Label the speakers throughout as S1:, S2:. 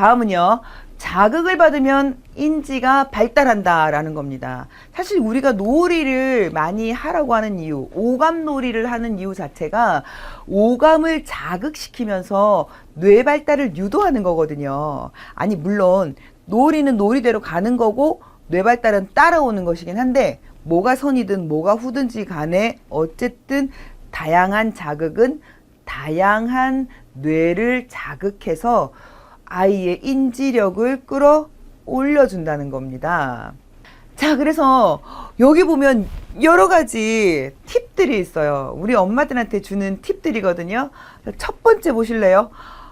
S1: 다음은요. 자극을 받으면 인지가 발달한다라는 겁니다. 사실 우리가 놀이를 많이 하라고 하는 이유, 오감 놀이를 하는 이유 자체가 오감을 자극시키면서 뇌 발달을 유도하는 거거든요. 아니, 물론 놀이는 놀이대로 가는 거고 뇌 발달은 따라오는 것이긴 한데 뭐가 선이든 뭐가 후든지 간에 어쨌든 다양한 자극은 다양한 뇌를 자극해서 아이의 인지력을 끌어 올려준다는 겁니다. 자, 그래서 여기 보면 여러 가지 팁들이 있어요. 우리 엄마들한테 주는 팁들이거든요. 첫 번째 보실래요?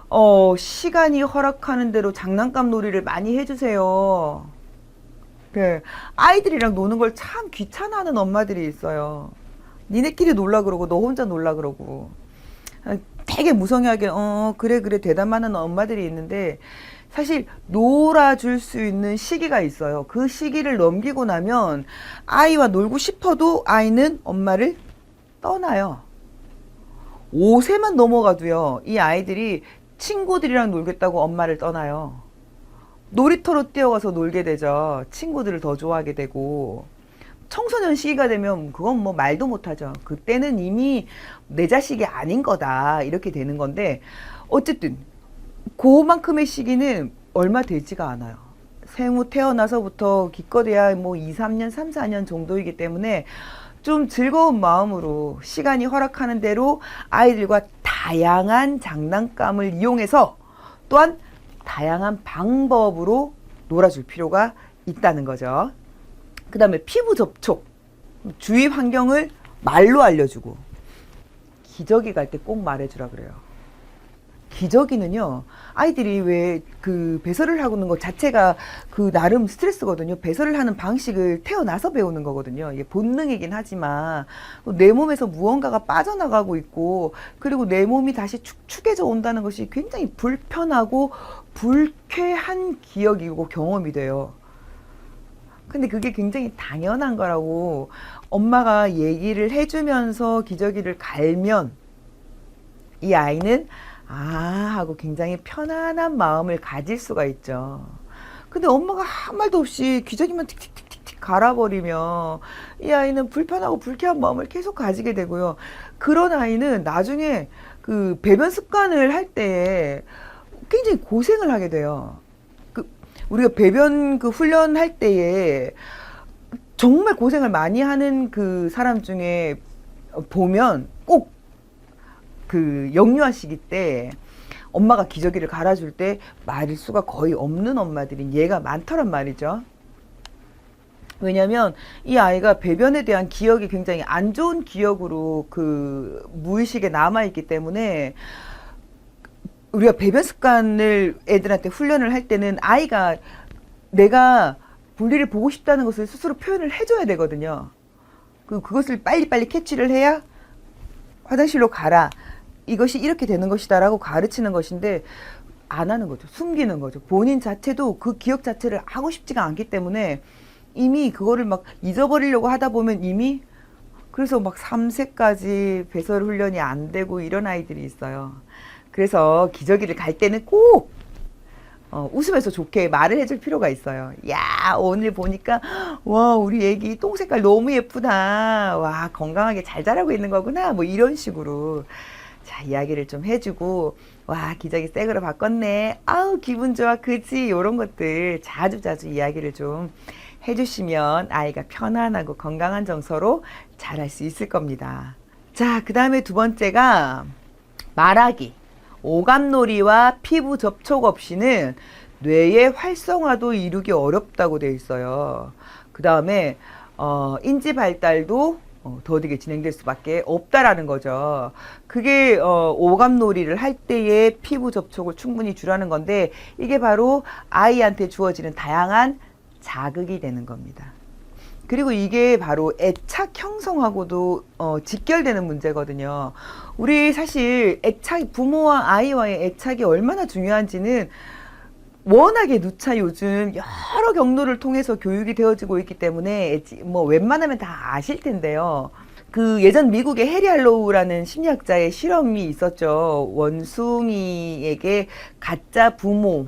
S1: 어, 시간이 허락하는 대로 장난감 놀이를 많이 해주세요. 네, 아이들이랑 노는 걸 참 귀찮아하는 엄마들이 있어요. 니네끼리 놀라 그러고 너 혼자 놀라 그러고. 아, 되게 무성하게 어 그래 그래 대담하는 엄마들이 있는데 사실 놀아줄 수 있는 시기가 있어요. 그 시기를 넘기고 나면 아이와 놀고 싶어도 아이는 엄마를 떠나요. 5세만 넘어가도요. 이 아이들이 친구들이랑 놀겠다고 엄마를 떠나요. 놀이터로 뛰어가서 놀게 되죠. 친구들을 더 좋아하게 되고. 청소년 시기가 되면 그건 뭐 말도 못하죠. 그때는 이미 내 자식이 아닌 거다. 이렇게 되는 건데, 어쨌든, 그만큼의 시기는 얼마 되지가 않아요. 생후 태어나서부터 기껏해야 뭐 2, 3년, 3, 4년 정도이기 때문에 좀 즐거운 마음으로 시간이 허락하는 대로 아이들과 다양한 장난감을 이용해서 또한 다양한 방법으로 놀아줄 필요가 있다는 거죠. 그 다음에 피부 접촉, 주위 환경을 말로 알려주고, 기저귀 갈 때 꼭 말해주라 그래요. 기저귀는요, 아이들이 왜 그 배설을 하고 있는 것 자체가 그 나름 스트레스거든요. 배설을 하는 방식을 태어나서 배우는 거거든요. 이게 본능이긴 하지만 내 몸에서 무언가가 빠져나가고 있고 그리고 내 몸이 다시 축축해져 온다는 것이 굉장히 불편하고 불쾌한 기억이고 경험이 돼요. 근데 그게 굉장히 당연한 거라고 엄마가 얘기를 해주면서 기저귀를 갈면 이 아이는 아 하고 굉장히 편안한 마음을 가질 수가 있죠. 근데 엄마가 한 말도 없이 기저귀만 틱틱틱틱틱 갈아버리면 이 아이는 불편하고 불쾌한 마음을 계속 가지게 되고요. 그런 아이는 나중에 그 배변 습관을 할 때 굉장히 고생을 하게 돼요. 그 우리가 배변 그 훈련할 때에 정말 고생을 많이 하는 그 사람 중에 보면 꼭 그 영유아 시기 때 엄마가 기저귀를 갈아줄 때 말수가 거의 없는 엄마들이 얘가 많더란 말이죠. 왜냐면 이 아이가 배변에 대한 기억이 굉장히 안 좋은 기억으로 그 무의식에 남아 있기 때문에 우리가 배변 습관을 애들한테 훈련을 할 때는 아이가 내가 분리를 보고 싶다는 것을 스스로 표현을 해줘야 되거든요. 그, 그것을 빨리빨리 캐치를 해야 화장실로 가라. 이것이 이렇게 되는 것이다라고 가르치는 것인데 안 하는 거죠. 숨기는 거죠. 본인 자체도 그 기억 자체를 하고 싶지가 않기 때문에 이미 그거를 막 잊어버리려고 하다 보면 이미 그래서 막 3세까지 배설 훈련이 안 되고 이런 아이들이 있어요. 그래서 기저귀를 갈 때는 꼭 어, 웃으면서 좋게 말을 해줄 필요가 있어요. 야, 오늘 보니까, 와, 우리 애기 똥 색깔 너무 예쁘다. 와, 건강하게 잘 자라고 있는 거구나. 뭐 이런 식으로. 자, 이야기를 좀 해주고, 와, 기저귀 새 거로 바꿨네. 아우, 기분 좋아. 그지? 요런 것들 자주자주 이야기를 좀 해주시면 아이가 편안하고 건강한 정서로 자랄 수 있을 겁니다. 자, 그 다음에 두 번째가 말하기. 오감놀이와 피부 접촉 없이는 뇌의 활성화도 이루기 어렵다고 돼 있어요. 그 다음에 어, 인지 발달도 어, 더디게 진행될 수밖에 없다라는 거죠. 그게 어, 오감놀이를 할 때의 피부 접촉을 충분히 주라는 건데 이게 바로 아이한테 주어지는 다양한 자극이 되는 겁니다. 그리고 이게 바로 애착 형성하고도 어, 직결되는 문제거든요. 우리 사실 애착 부모와 아이와의 애착이 얼마나 중요한지는 워낙에 누차 요즘 여러 경로를 통해서 교육이 되어지고 있기 때문에 뭐 웬만하면 다 아실 텐데요. 그 예전 미국의 해리 할로우라는 심리학자의 실험이 있었죠. 원숭이에게 가짜 부모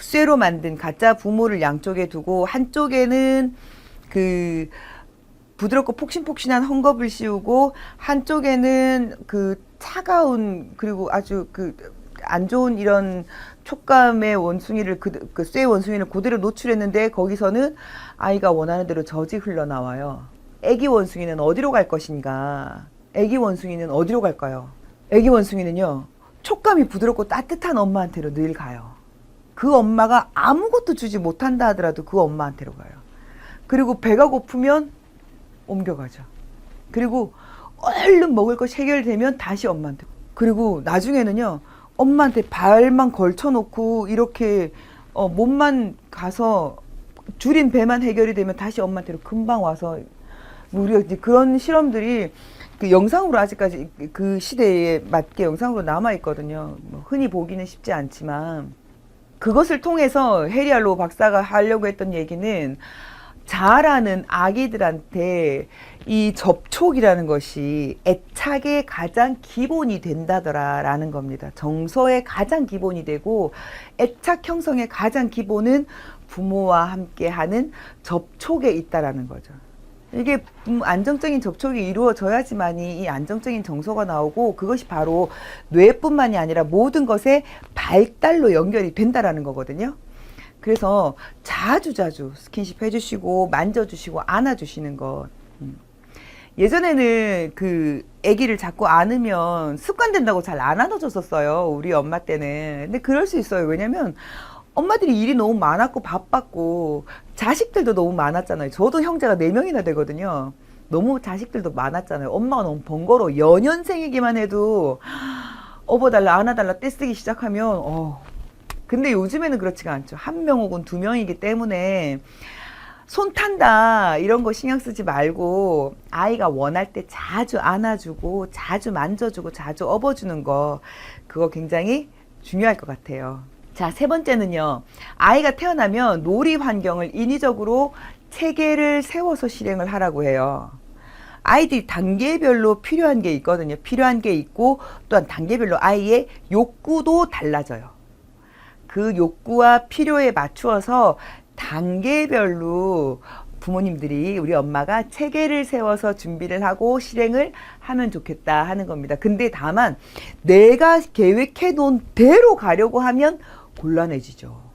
S1: 쇠로 만든 가짜 부모를 양쪽에 두고 한쪽에는 그 부드럽고 폭신폭신한 헝겊을 씌우고 한쪽에는 그 차가운 그리고 아주 그 안 좋은 이런 촉감의 원숭이를 그, 그 쇠 원숭이를 그대로 노출했는데 거기서는 아이가 원하는 대로 젖이 흘러나와요. 애기 원숭이는 어디로 갈 것인가? 애기 원숭이는 어디로 갈까요? 애기 원숭이는요. 촉감이 부드럽고 따뜻한 엄마한테로 늘 가요. 그 엄마가 아무것도 주지 못한다 하더라도 그 엄마한테로 가요. 그리고 배가 고프면 옮겨가죠. 그리고 얼른 먹을 것 해결되면 다시 엄마한테. 그리고 나중에는요, 엄마한테 발만 걸쳐놓고 이렇게 어, 몸만 가서 줄인 배만 해결이 되면 다시 엄마한테로 금방 와서 우리가 이제 그런 실험들이 그 영상으로 아직까지 그 시대에 맞게 영상으로 남아 있거든요. 뭐 흔히 보기는 쉽지 않지만 그것을 통해서 헤리알로 박사가 하려고 했던 얘기는 자라는 아기들한테 이 접촉이라는 것이 애착의 가장 기본이 된다더라라는 겁니다. 정서의 가장 기본이 되고 애착 형성의 가장 기본은 부모와 함께 하는 접촉에 있다라는 거죠. 이게 음, 안정적인 접촉이 이루어져야지만이 이 안정적인 정서가 나오고 그것이 바로 뇌뿐만이 아니라 모든 것의 발달로 연결이 된다라는 거거든요. 그래서 자주 자주 스킨십 해주시고 만져주시고 안아주시는 것. 음. 예전에는 그 아기를 자꾸 안으면 습관된다고 잘 안 안아줬었어요. 우리 엄마 때는. 근데 그럴 수 있어요. 왜냐면 엄마들이 일이 너무 많았고 바빴고 자식들도 너무 많았잖아요. 저도 형제가 네명이나 되거든요. 너무 자식들도 많았잖아요. 엄마가 너무 번거로워. 연년생이기만 해도 업어달라 안아달라 떼쓰기 시작하면 어. 근데 요즘에는 그렇지가 않죠. 한 명 혹은 두 명이기 때문에 손 탄다 이런 거 신경 쓰지 말고 아이가 원할 때 자주 안아주고 자주 만져주고 자주 업어주는 거 그거 굉장히 중요할 것 같아요. 자, 세 번째는요. 아이가 태어나면 놀이 환경을 인위적으로 체계를 세워서 실행을 하라고 해요. 아이들이 단계별로 필요한 게 있거든요. 필요한 게 있고 또한 단계별로 아이의 욕구도 달라져요. 그 욕구와 필요에 맞추어서 단계별로 부모님들이 우리 엄마가 체계를 세워서 준비를 하고 실행을 하면 좋겠다 하는 겁니다. 근데 다만 내가 계획해 놓은 대로 가려고 하면 곤란해지죠.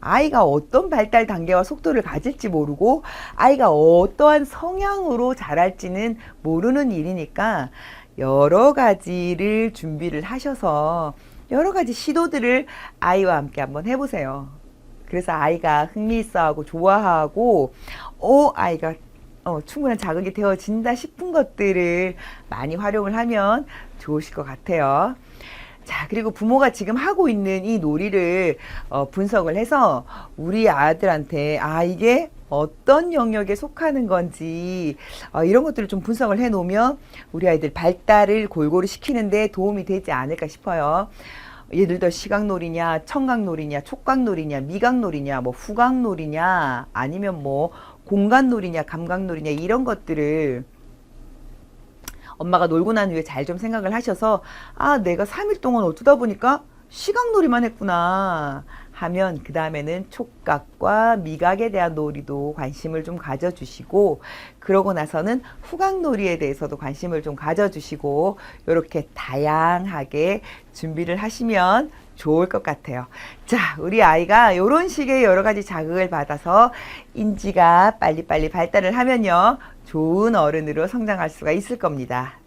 S1: 아이가 어떤 발달 단계와 속도를 가질지 모르고 아이가 어떠한 성향으로 자랄지는 모르는 일이니까 여러 가지를 준비를 하셔서 여러 가지 시도들을 아이와 함께 한번 해보세요. 그래서 아이가 흥미있어하고 좋아하고 어 아이가 어, 충분한 자극이 되어진다 싶은 것들을 많이 활용을 하면 좋으실 것 같아요. 자, 그리고 부모가 지금 하고 있는 이 놀이를 어, 분석을 해서 우리 아들한테 아, 이게 어떤 영역에 속하는 건지 어, 이런 것들을 좀 분석을 해 놓으면 우리 아이들 발달을 골고루 시키는데 도움이 되지 않을까 싶어요. 예를 들어 시각놀이냐, 청각놀이냐, 촉각놀이냐, 미각놀이냐, 뭐 후각놀이냐, 아니면 뭐 공간놀이냐, 감각놀이냐 이런 것들을 엄마가 놀고 난 후에 잘 좀 생각을 하셔서 아 내가 3일 동안 어쩌다 보니까 시각놀이만 했구나 하면 그 다음에는 촉각과 미각에 대한 놀이도 관심을 좀 가져주시고 그러고 나서는 후각놀이에 대해서도 관심을 좀 가져주시고 이렇게 다양하게 준비를 하시면 좋을 것 같아요. 자, 우리 아이가 이런 식의 여러 가지 자극을 받아서 인지가 빨리빨리 발달을 하면요. 좋은 어른으로 성장할 수가 있을 겁니다.